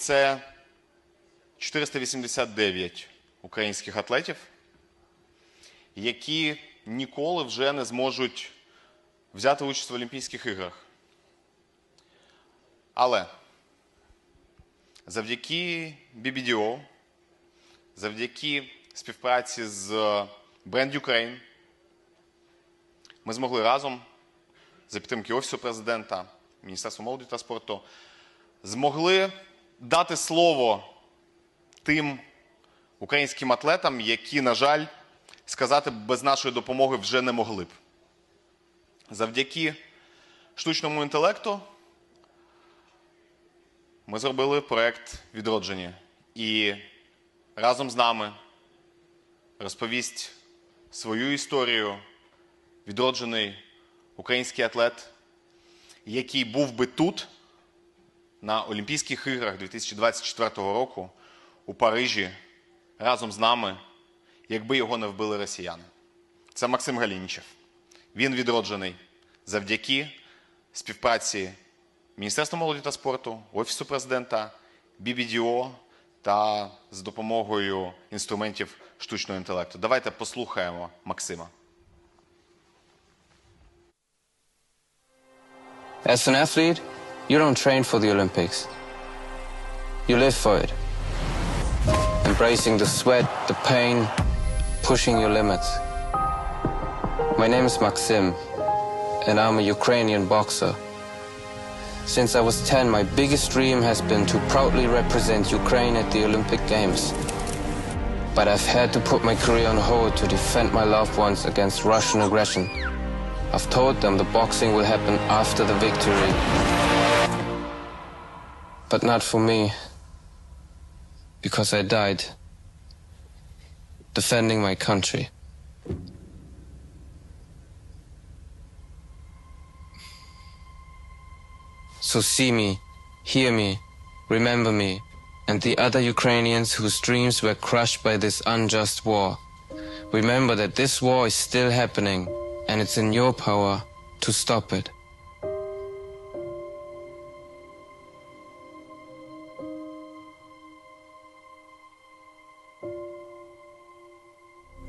це 489 українських атлетів, які ніколи вже не зможуть взяти участь в Олімпійських іграх. Але завдяки BBDO, завдяки співпраці з Brand Ukraine, ми змогли разом за підтримки Офісу президента, Міністерства молоді та спорту, змогли дати слово тим українським атлетам, які, на жаль, сказати без нашої допомоги вже не могли б. Завдяки штучному інтелекту ми зробили проект відродження. І разом з нами розповість свою історію відроджений український атлет, який був би тут на Олімпійських іграх 2024 року у Парижі разом з нами, якби його не вбили росіяни. Це Максим Галінічев. Він відроджений завдяки співпраці Міністерства молоді та спорту, Офісу президента, BBDO та з допомогою інструментів штучного інтелекту. Давайте послухаємо Максима. As an athlete, you don't train for the Olympics. You live for it. Embracing the sweat, the pain, pushing your limits. My name is Maxim, and I'm a Ukrainian boxer. Since I was 10, my biggest dream has been to proudly represent Ukraine at the Olympic Games. But I've had to put my career on hold to defend my loved ones against Russian aggression. I've told them the boxing will happen after the victory. But not for me. Because I died. Defending my country. So see me, hear me, remember me, and the other Ukrainians whose dreams were crushed by this unjust war. Remember that this war is still happening, and it's in your power to stop it.